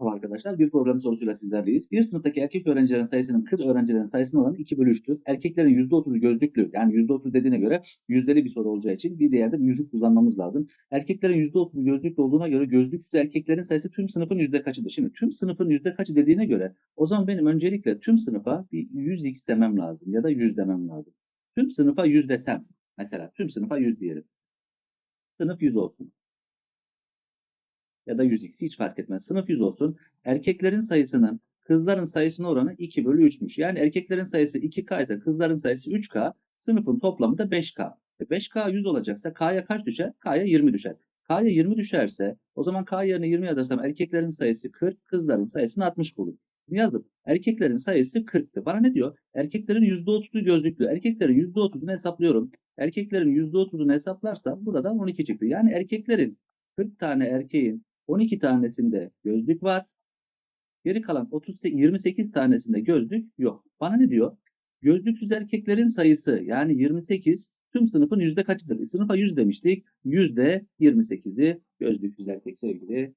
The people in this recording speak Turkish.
Arkadaşlar. Bir program sorusuyla sizlerleyiz. Bir sınıftaki erkek öğrencilerin sayısının kız öğrencilerin sayısına oranı 2 bölü 3'tür. Erkeklerin %30'u gözlüklü yani %30 dediğine göre yüzdeli bir soru olacağı için bir değerde bir yüzük kullanmamız lazım. Erkeklerin %30'u gözlüklü olduğuna göre gözlüksüz erkeklerin sayısı tüm sınıfın yüzde kaçıdır? Şimdi tüm sınıfın yüzde kaçı dediğine göre o zaman benim öncelikle tüm sınıfa bir 100x demem lazım ya da 100 demem lazım. Tüm sınıfa 100 desem mesela tüm sınıfa 100 diyelim. Sınıf 100 olsun ya da 100x hiç fark etmez. Sınıf 100 olsun. Erkeklerin sayısının kızların sayısına oranı 2 bölü 3'müş. Yani erkeklerin sayısı 2K ise kızların sayısı 3K. Sınıfın toplamı da 5K. E 5K 100 olacaksa K'ya kaç düşer? K'ya 20 düşer. K'ya 20 düşerse o zaman K yerine 20 yazarsam erkeklerin sayısı 40, kızların sayısını 60 bulur. Yazdım. Erkeklerin sayısı 40'tı. Bana ne diyor? Erkeklerin %30'u gözlüklü. Erkeklerin %30'unu hesaplıyorum. Erkeklerin %30'unu hesaplarsam burada 12 çıktı. Yani erkeklerin 40 tane erkeğin 12 tanesinde gözlük var. Geri kalan 38, 28 tanesinde gözlük yok. Bana ne diyor? Gözlüksüz erkeklerin sayısı yani 28 tüm sınıfın yüzde kaçıdır? E, sınıfa 100 demiştik. Yüzde 28'i gözlüksüz erkek sevgili